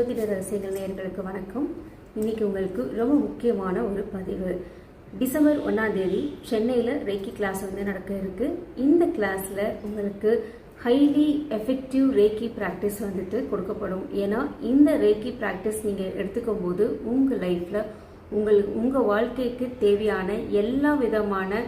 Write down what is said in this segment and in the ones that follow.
ஜோதிட ரசிகர்கள் நேர்களுக்கு வணக்கம். இன்னைக்கு உங்களுக்கு ரொம்ப முக்கியமான ஒரு பதிவு. டிசம்பர் ஒன்றாம் தேதி சென்னையில் ரேக்கி கிளாஸ் வந்து நடக்க இருக்கு. இந்த கிளாஸில் உங்களுக்கு ஹைலி எஃபெக்டிவ் ரேக்கி ப்ராக்டிஸ் வந்துட்டு கொடுக்கப்படும். ஏன்னா இந்த ரேக்கி ப்ராக்டிஸ் நீங்கள் எடுத்துக்கும் போது உங்கள் லைஃப்பில் உங்கள் உங்கள் வாழ்க்கைக்கு தேவையான எல்லா விதமான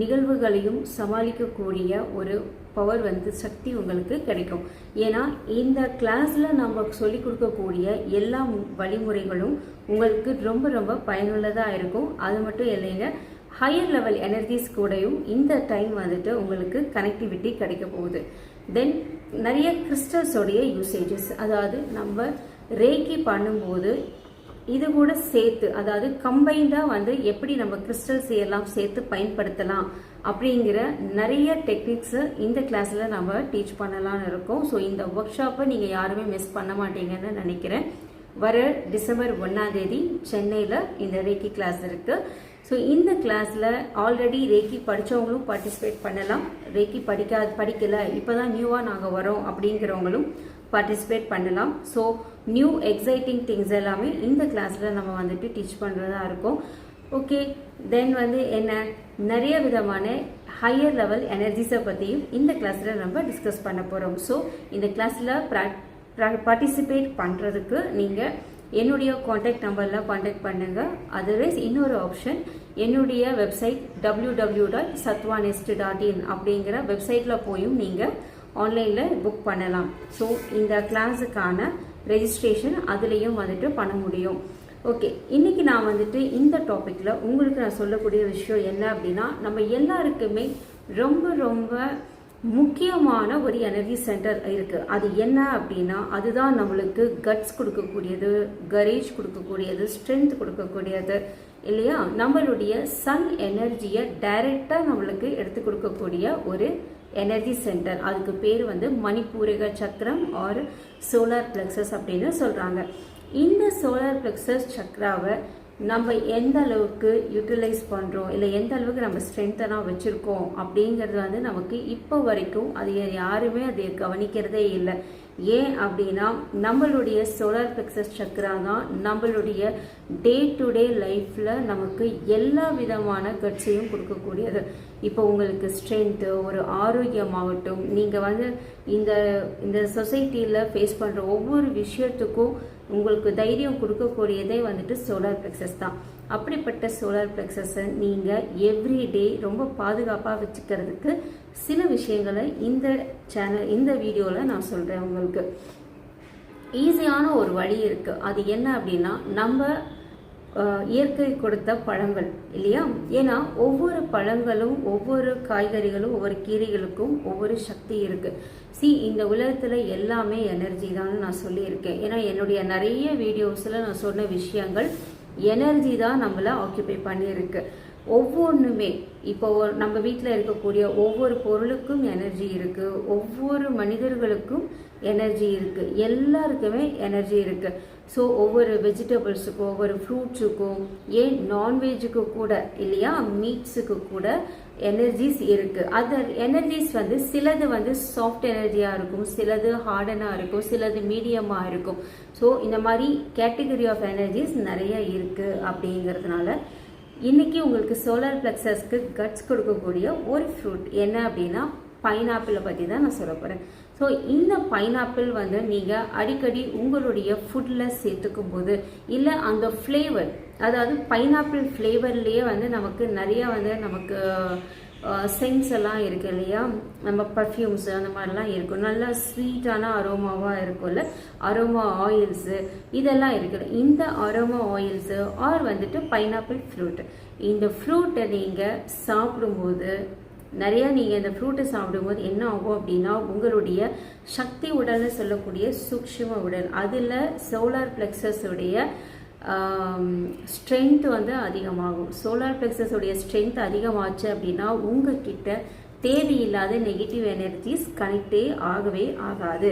நிகழ்வுகளையும் சமாளிக்கக்கூடிய ஒரு பவர் வந்து சக்தி உங்களுக்கு கிடைக்கும். ஏன்னா இந்த கிளாஸில் நம்ம சொல்லிக் கொடுக்கக்கூடிய எல்லா வழிமுறைகளும் உங்களுக்கு ரொம்ப ரொம்ப பயனுள்ளதாக இருக்கும். அது மட்டும் இல்லைங்க ஹையர் லெவல் எனர்ஜிஸ் கூடயும் இந்த டைம் வந்துட்டு உங்களுக்கு கனெக்டிவிட்டி கிடைக்க போகுது. தென் நிறைய கிறிஸ்டல்ஸோடைய யூசேஜஸ் அதாவது நம்ம ரேக்கி பண்ணும்போது இது கூட சேர்த்து அதாவது கம்பைண்டாக வந்து எப்படி நம்ம கிறிஸ்டல்ஸ் எல்லாம் சேர்த்து பயன்படுத்தலாம் அப்படிங்கிற நிறைய டெக்னிக்ஸு இந்த கிளாஸில் நம்ம டீச் பண்ணலாம்னு இருக்கோம். ஸோ இந்த ஒர்க் ஷாப்பை நீங்கள் யாருமே மிஸ் பண்ண மாட்டீங்கன்னு நினைக்கிறேன். வர டிசம்பர் ஒன்றாம் தேதி சென்னையில் இந்த ரேக்கி கிளாஸ் இருக்குது ஸோ இந்த கிளாஸில் ஆல்ரெடி ரேக்கி படித்தவங்களும் பார்ட்டிசிபேட் பண்ணலாம். ரேக்கி படிக்காது படிக்கலை இப்போ தான் நியூவாக நாங்கள் வரோம் அப்படிங்கிறவங்களும் பார்ட்டிசிபேட் பண்ணலாம். ஸோ நியூ எக்ஸைட்டிங் திங்ஸ் எல்லாமே இந்த கிளாஸில் நம்ம வந்துட்டு டீச் பண்ணுறதா இருக்கும். ஓகே தென் வந்து என்ன? நிறைய விதமான ஹையர் லெவல் எனர்ஜிஸை பற்றியும் இந்த கிளாஸில் நம்ம டிஸ்கஸ் பண்ண போகிறோம் ஸோ இந்த கிளாஸில் பார்ட்டிசிபேட் பண்ணுறதுக்கு நீங்கள் என்னுடைய காண்டாக்ட் நம்பரில் காண்டாக்ட் பண்ணுங்கள் அதர்வைஸ் இன்னொரு ஆப்ஷன் என்னுடைய வெப்சைட் டபிள்யூ டபிள்யூ டாட் சத்வானெஸ்ட் டாட் இன் அப்படிங்கிற வெப்சைட்டில் போயும் நீங்கள் ஆன்லைனில் புக் பண்ணலாம். ஸோ இந்த கிளாஸுக்கான ரெஜிஸ்ட்ரேஷன் அதுலேயும் வந்துட்டு பண்ண முடியும். ஓகே இன்னைக்கு நான் வந்துட்டு இந்த டாப்பிக்கில் உங்களுக்கு நான் சொல்லக்கூடிய விஷயம் என்ன அப்படின்னா நம்ம எல்லாருக்குமே ரொம்ப ரொம்ப முக்கியமான ஒரு எனர்ஜி சென்டர் இருக்குது அது என்ன அப்படின்னா அதுதான் நம்மளுக்கு கட்ஸ் கொடுக்கக்கூடியது கரேஜ் கொடுக்கக்கூடியது ஸ்ட்ரென்த் கொடுக்கக்கூடியது இல்லையா? நம்மளுடைய சன் எனர்ஜியை டைரெக்டாக நம்மளுக்கு எடுத்து கொடுக்கக்கூடிய ஒரு எனர்ஜி சென்டர் அதுக்கு பேர் வந்து மணிப்பூரக சக்கரம் ஆர் சோலார் பிளக்ஸஸ் அப்படின்னு சொல்கிறாங்க இந்த சோலார் பிளக்ஸஸ் சக்ராவை நம்ம எந்த அளவுக்கு யூட்டிலைஸ் பண்ணுறோம் இல்லை எந்த அளவுக்கு நம்ம ஸ்ட்ரென்த்தனாக வச்சுருக்கோம்? அப்படிங்கிறது வந்து நமக்கு இப்போ வரைக்கும் அது யாருமே அதை கவனிக்கிறதே இல்லை. ஏன் அப்படின்னா நம்மளுடைய சோலார் பிளக்ஸஸ் சக்ரா தான் நம்மளுடைய டே டு டே லைஃப்பில் நமக்கு எல்லா விதமான கட்சியும் கொடுக்கக்கூடியது. இப்போ உங்களுக்கு ஸ்ட்ரென்த்து ஒரு ஆரோக்கியமாகட்டும் நீங்கள் வந்து இந்த இந்த சொசைட்டியில் ஃபேஸ் பண்ணுற ஒவ்வொரு விஷயத்துக்கும் உங்களுக்கு தைரியம் கொடுக்கக்கூடியதே வந்துட்டு சோலார் பிளெக்ஸஸ் தான். அப்படிப்பட்ட சோலார் பிளெக்ஸஸை நீங்கள் எவ்ரி டே ரொம்ப பாதுகாப்பாக வச்சுக்கிறதுக்கு சில விஷயங்களை இந்த சேனல் இந்த வீடியோவில் நான் சொல்கிறேன் உங்களுக்கு. ஈஸியான ஒரு வழி இருக்குது அது என்ன அப்படின்னா நம்ம இயற்கை கொடுத்த பழங்கள் இல்லையா? ஏன்னா ஒவ்வொரு பழங்களும் ஒவ்வொரு காய்கறிகளும் ஒவ்வொரு கீரைகளுக்கும் ஒவ்வொரு சக்தி இருக்கு. சி இந்த உலகத்தில் எல்லாமே எனர்ஜி தான் நான் சொல்லியிருக்கேன். ஏன்னா என்னுடைய நிறைய வீடியோஸில் நான் சொன்ன விஷயங்கள் எனர்ஜி தான் நம்மளை ஆக்கியபை பண்ணியிருக்கு. ஒவ்வொன்றுமே இப்போ நம்ம வீட்டில் இருக்கக்கூடிய ஒவ்வொரு பொருளுக்கும் எனர்ஜி இருக்குது ஒவ்வொரு மனிதர்களுக்கும் எனர்ஜி இருக்குது எல்லாருக்குமே எனர்ஜி இருக்குது ஸோ ஒவ்வொரு வெஜிடபிள்ஸுக்கும் ஒவ்வொரு ஃப்ரூட்ஸுக்கும் ஏன் நான்வெஜ்ஜுக்கு கூட இல்லையா? மீட்ஸுக்கு கூட எனர்ஜிஸ் இருக்குது அது எனர்ஜிஸ் வந்து சிலது வந்து சாஃப்ட் எனர்ஜியாக இருக்கும் சிலது ஹார்டனாக இருக்கும் சிலது மீடியமாக இருக்கும். ஸோ இந்த மாதிரி கேட்டகரி ஆஃப் எனர்ஜிஸ் நிறைய இருக்குது அப்படிங்கிறதுனால இன்னைக்கு உங்களுக்கு சோலார் பிளக்ஸஸ்க்கு கட்ஸ் கொடுக்கக்கூடிய ஒரு ஃப்ரூட் என்ன அப்படின்னா பைனாப்பிளை பற்றி தான் நான் சொல்ல போகிறேன் ஸோ இந்த பைனாப்பிள் வந்து நீங்கள் அடிக்கடி உங்களுடைய ஃபுட்டில் சேர்த்துக்கும் போது இல்லை அந்த ஃப்ளேவர் அதாவது பைனாப்பிள் ஃப்ளேவர்லேயே வந்து நமக்கு நிறைய வந்து நமக்கு சென்ஸ் எல்லாம் இருக்கு இல்லையா? நம்ம பர்ஃப்யூம்ஸ் அந்த மாதிரிலாம் இருக்கும். நல்லா ஸ்வீட்டான அரோமாவாக இருக்கும்ல? அரோமா ஆயில்ஸு இதெல்லாம் இருக்குது இந்த அரோமா ஆயில்ஸு ஆர் வந்துட்டு பைனாப்பிள் ஃப்ரூட் இந்த ஃப்ரூட்டை நீங்கள் சாப்பிடும்போது நிறைய நீங்கள் இந்த ஃப்ரூட்டை சாப்பிடும்போது என்ன ஆகும் அப்படின்னா உங்களுடைய சக்தி உடல்னு சொல்லக்கூடிய சூக்ஷ்ம உடல் அதில் சோலார் பிளெக்ஸஸுடைய ஸ்ட்ரென்த் வந்து அதிகமாகும். சோலார் பிளெக்ஸஸுடைய ஸ்ட்ரென்த் அதிகமாச்சு அப்படின்னா உங்ககிட்ட தேவையில்லாத நெகட்டிவ் எனர்ஜிஸ் கனெக்டே ஆகவே ஆகாது.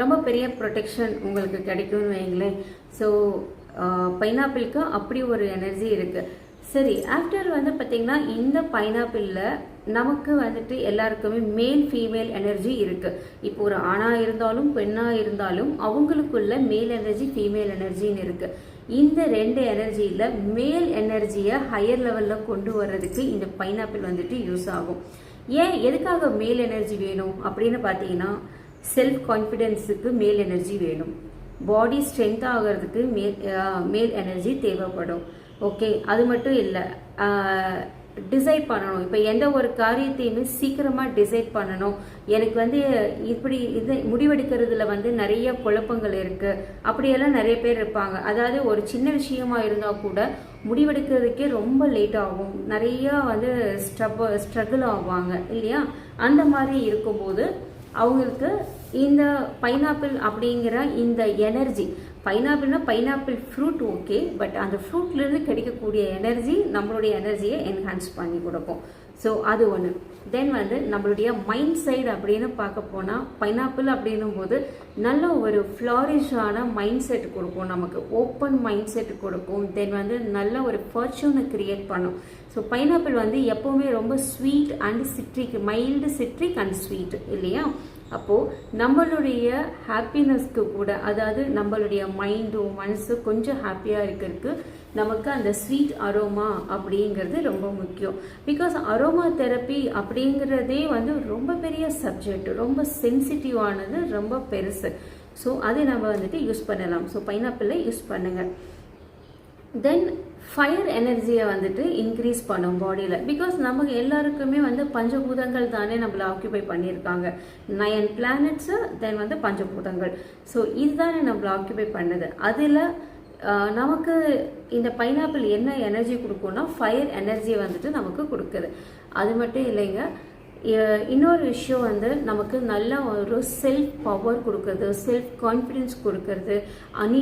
ரொம்ப பெரிய ப்ரொடெக்ஷன் உங்களுக்கு கிடைக்கும்னு வைங்களேன் ஸோ பைனாப்பிளுக்கு அப்படி ஒரு எனர்ஜி இருக்குது சரி ஆஃப்டர் வந்து பார்த்தீங்கன்னா இந்த பைனாப்பிளில் நமக்கு வந்துட்டு எல்லாருக்குமே மேல் ஃபீமேல் எனர்ஜி இருக்குது இப்போ ஒரு ஆணாக இருந்தாலும் பெண்ணாக இருந்தாலும் அவங்களுக்குள்ள மேல் எனர்ஜி ஃபீமேல் எனர்ஜின்னு இருக்குது இந்த ரெண்டு எனர்ஜியில் மேல் எனர்ஜியை ஹையர் லெவலில் கொண்டு வர்றதுக்கு இந்த பைனாப்பிள் வந்துட்டு யூஸ் ஆகும். ஏன் எதுக்காக மேல் எனர்ஜி வேணும் அப்படின்னு பார்த்தீங்கன்னா செல்ஃப் கான்ஃபிடென்ஸுக்கு மேல் எனர்ஜி வேணும். பாடி ஸ்ட்ரென்த் ஆகிறதுக்கு மேல் மேல் எனர்ஜி தேவைப்படும். ஓகே அது மட்டும் இல்லை. டிசைட் பண்ணணும். இப்போ எந்த ஒரு காரியத்தையுமே சீக்கிரமாக டிசைட் பண்ணணும். எனக்கு வந்து இப்படி இது முடிவெடுக்கிறதுல வந்து நிறைய குழப்பங்கள் இருக்குது அப்படியெல்லாம் நிறைய பேர் இருப்பாங்க. அதாவது ஒரு சின்ன விஷயமா இருந்தால் கூட முடிவெடுக்கிறதுக்கே ரொம்ப லேட் ஆகும். நிறையா வந்து ஸ்ட்ரப் ஸ்ட்ரகிள் ஆவாங்க. இல்லையா? அந்த மாதிரி இருக்கும்போது அவங்களுக்கு இந்த பைனாப்பிள் அப்படிங்கிற இந்த எனர்ஜி பைனாப்பிள்னா பைனாப்பிள் ஃப்ரூட் ஓகே பட் அந்த ஃப்ரூட்லேருந்து கிடைக்கக்கூடிய எனர்ஜி நம்மளுடைய எனர்ஜியை என்ஹான்ஸ் பண்ணி கொடுக்கும். ஸோ அது ஒன்று தென் வந்து நம்மளுடைய மைண்ட் சைடு அப்படின்னு பார்க்க போனால் பைனாப்பிள் அப்படின்னும் போது நல்ல ஒரு ஃப்ளாரிஷான மைண்ட் செட் கொடுக்கும் நமக்கு. ஓப்பன் மைண்ட் செட் கொடுக்கும். தென் வந்து நல்ல ஒரு ஃபர்ச்சூனை கிரியேட் பண்ணும். ஸோ பைனாப்பிள் வந்து எப்போவுமே ரொம்ப sweet and citric mild citric and sweet இல்லையா? அப்போது நம்மளுடைய ஹாப்பினஸ்க்கு கூட அதாவது நம்மளுடைய மைண்டும் மனசு கொஞ்சம் ஹாப்பியாக இருக்கிறதுக்கு நமக்கு அந்த ஸ்வீட் அரோமா அப்படிங்கிறது ரொம்ப முக்கியம். பிகாஸ் அரோமா தெரப்பி அப்படிங்கிறதே வந்து ரொம்ப பெரிய சப்ஜெக்ட் ரொம்ப சென்சிட்டிவானது ரொம்ப பெருசு. ஸோ அதை நம்ம வந்துட்டு யூஸ் பண்ணலாம். ஸோ பைனாப்பிளை யூஸ் பண்ணுங்கள் தென் ஃபயர் எனர்ஜியை வந்துட்டு இன்க்ரீஸ் பண்ணும் பாடியில் பிகாஸ் நமக்கு எல்லாருக்குமே வந்து பஞ்சபூதங்கள் தானே நம்மளை ஆக்கியபை பண்ணியிருக்காங்க. நயன் பிளானட்ஸு தென் வந்து பஞ்சபூதங்கள். ஸோ இதுதானே நம்மளை ஆக்கியபை பண்ணுது. அதில் நமக்கு இந்த பைனாப்பிள் என்ன எனர்ஜி கொடுக்கும்னா ஃபயர் எனர்ஜியை வந்துட்டு நமக்கு கொடுக்குது. அது மட்டும் இல்லைங்க. இன்னொரு விஷயம் வந்து நமக்கு நல்ல ஒரு செல்ஃப் பவர் கொடுக்கறது செல்ஃப் கான்ஃபிடென்ஸ் கொடுக்கறது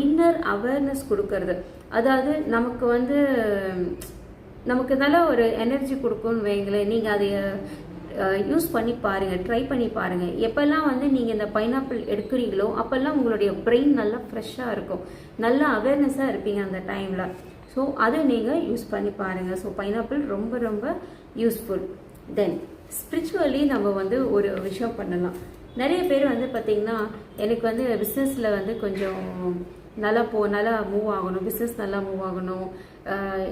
இன்னர் அவேர்னஸ் கொடுக்கறது. அதாவது நமக்கு வந்து நமக்கு நல்ல ஒரு எனர்ஜி கொடுக்கும்னு வைங்களேன். நீங்கள் அதை யூஸ் பண்ணி பாருங்க ட்ரை பண்ணி பாருங்க. எப்பெல்லாம் வந்து நீங்கள் இந்த பைனாப்பிள் எடுக்கிறீங்களோ அப்பெல்லாம் உங்களுடைய பிரெயின் நல்லா ஃப்ரெஷ்ஷாக இருக்கும். நல்லா அவேர்னஸாக இருப்பீங்க அந்த டைமில் ஸோ அதை நீங்கள் யூஸ் பண்ணி பாருங்கள் ஸோ பைனாப்பிள் ரொம்ப ரொம்ப யூஸ்ஃபுல் தென் ஸ்பிரிச்சுவலி நம்ம வந்து ஒரு விஷயம் பண்ணலாம். நிறைய பேர் வந்து பார்த்திங்கன்னா எனக்கு வந்து பிஸ்னஸில் வந்து கொஞ்சம் நல்லா போ நல்லா மூவ் ஆகணும். பிஸ்னஸ் நல்லா மூவ் ஆகணும்.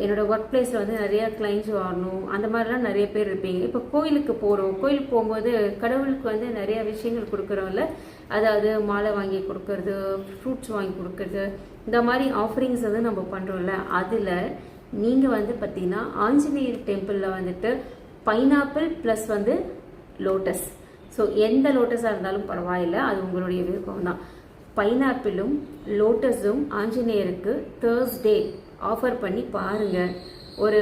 என்னோட ஒர்க் பிளேஸில் வந்து நிறைய கிளைண்ட்ஸ் வரணும். அந்த மாதிரிலாம் நிறைய பேர் இருப்பீங்க. இப்போ கோயிலுக்கு போகிறோம் கோயிலுக்கு போகும்போது கடவுளுக்கு வந்து நிறைய விஷயங்கள் கொடுக்குறோம்ல. அதாவது மாலை வாங்கி கொடுக்கறது ஃப்ரூட்ஸ் வாங்கி கொடுக்கறது இந்த மாதிரி ஆஃபரிங்ஸ் வந்து நம்ம பண்ணுறோம்ல அதில் நீங்கள் வந்து பார்த்தீங்கன்னா ஆஞ்சநேயர் டெம்பிளில் வந்துட்டு பைனாப்பிள் ப்ளஸ் வந்து லோட்டஸ் ஸோ எந்த லோட்டஸாக இருந்தாலும் பரவாயில்ல. அது உங்களுடைய விருப்பம் தான் பைனாப்பிளும் லோட்டஸும் ஆஞ்சநேயருக்கு தேர்ஸ்டே ஆஃபர் பண்ணி பாருங்கள் ஒரு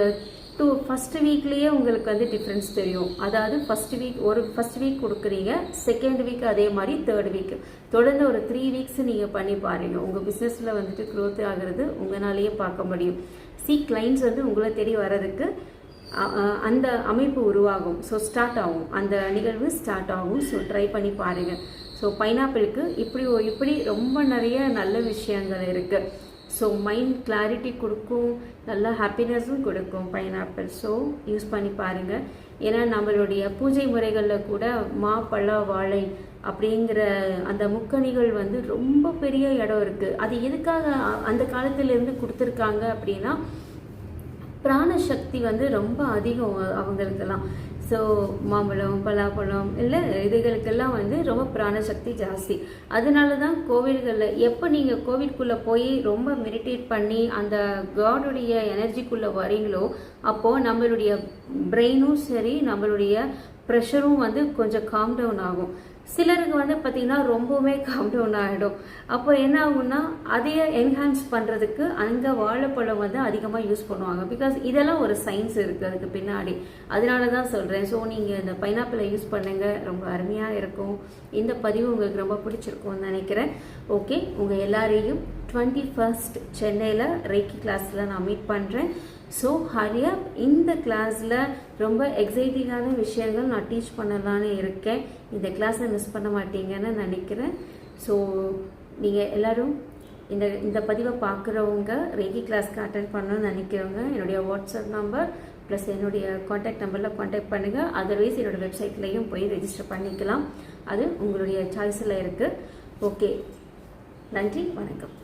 டூ ஃபஸ்ட் வீக்லேயே உங்களுக்கு வந்து டிஃப்ரென்ஸ் தெரியும். அதாவது ஃபஸ்ட் வீக் ஒரு ஃபர்ஸ்ட் வீக் கொடுக்குறீங்க செகண்ட் வீக் அதே மாதிரி தேர்ட் வீக் தொடர்ந்து ஒரு த்ரீ வீக்ஸ் நீங்கள் பண்ணி பாருங்கள் உங்கள் பிஸ்னஸில் வந்துட்டு க்ரோத் ஆகிறது உங்களாலேயே பார்க்க முடியும். சி கிளைண்ட்ஸ் வந்து உங்களை தேடி வர்றதுக்கு அந்த அமைப்பு உருவாகும். ஸோ ஸ்டார்ட் ஆகும். அந்த நிகழ்வு ஸ்டார்ட் ஆகும். ஸோ ட்ரை பண்ணி பாருங்கள் ஸோ பைனாப்பிளுக்கு இப்படி இப்படி ரொம்ப நிறைய நல்ல விஷயங்கள் இருக்குது ஸோ மைண்ட் கிளாரிட்டி கொடுக்கும் நல்ல ஹாப்பினஸும் கொடுக்கும் பைனாப்பிள் ஸோ யூஸ் பண்ணி பாருங்க. ஏன்னா நம்மளுடைய பூஜை முறைகளில் கூட மா பழ வாழை அப்படிங்கிற அந்த முக்கணிகள் வந்து ரொம்ப பெரிய இடம் இருக்குது அது எதுக்காக அந்த காலத்திலேருந்து கொடுத்துருக்காங்க அப்படின்னா பிராண சக்தி வந்து ரொம்ப அதிகம் அவங்களுக்கெல்லாம். ஸோ மாம்பழம் பலாப்பழம் இல்லை இதுகளுக்கெல்லாம் வந்து ரொம்ப பிராண சக்தி ஜாஸ்தி. அதனால தான் கோவில்களில் எப்போ நீங்கள் கோவிலுக்குள்ளே போய் ரொம்ப மெடிடேட் பண்ணி அந்த காடுடைய எனர்ஜிக்குள்ளே வரீங்களோ அப்போது நம்மளுடைய பிரெயினும் சரி நம்மளுடைய ப்ரெஷரும் வந்து கொஞ்சம் காம் டவுன் ஆகும். சிலருக்கு வந்து பார்த்திங்கன்னா ரொம்பவுமே கம் டவுன் ஆகிடும் அப்போ என்ன ஆகும்னா அதையே என்ஹான்ஸ் பண்ணுறதுக்கு அங்கே வாழைப்பழம் வந்து அதிகமாக யூஸ் பண்ணுவாங்க. பிகாஸ் இதெல்லாம் ஒரு சயின்ஸ் இருக்குது அதுக்கு பின்னாடி. அதனால தான் சொல்கிறேன் ஸோ நீங்கள் இந்த பைனாப்பிளை யூஸ் பண்ணுங்க. ரொம்ப அருமையாக இருக்கும். இந்த பதிவு உங்களுக்கு ரொம்ப பிடிச்சிருக்கும்னு நினைக்கிறேன். ஓகே உங்கள் எல்லாரையும் டுவெண்ட்டி ஃபர்ஸ்ட் சென்னையில் ரேக்கி கிளாஸில் நான் மீட் பண்ணுறேன் ஸோ ஹரியா இந்த கிளாஸில் ரொம்ப எக்ஸைட்டிங்கான விஷயங்கள் நான் டீச் பண்ணலான்னு இருக்கேன். இந்த கிளாஸை மிஸ் பண்ண மாட்டீங்கன்னு நினைக்கிறேன். ஸோ நீங்கள் எல்லோரும் இந்த இந்த பதிவை பார்க்குறவங்க ரேகி கிளாஸ்க்கு அட்டன் பண்ணணும்னு நினைக்கிறவங்க என்னுடைய வாட்ஸ்அப் நம்பர் ப்ளஸ் என்னுடைய காண்டாக்ட் நம்பரில் காண்டாக்ட் பண்ணுங்கள் அதர்வைஸ் என்னோட வெப்சைட்லேயும் போய் ரெஜிஸ்டர் பண்ணிக்கலாம். அது உங்களுடைய சாய்ஸில் இருக்குது ஓகே நன்றி. வணக்கம்.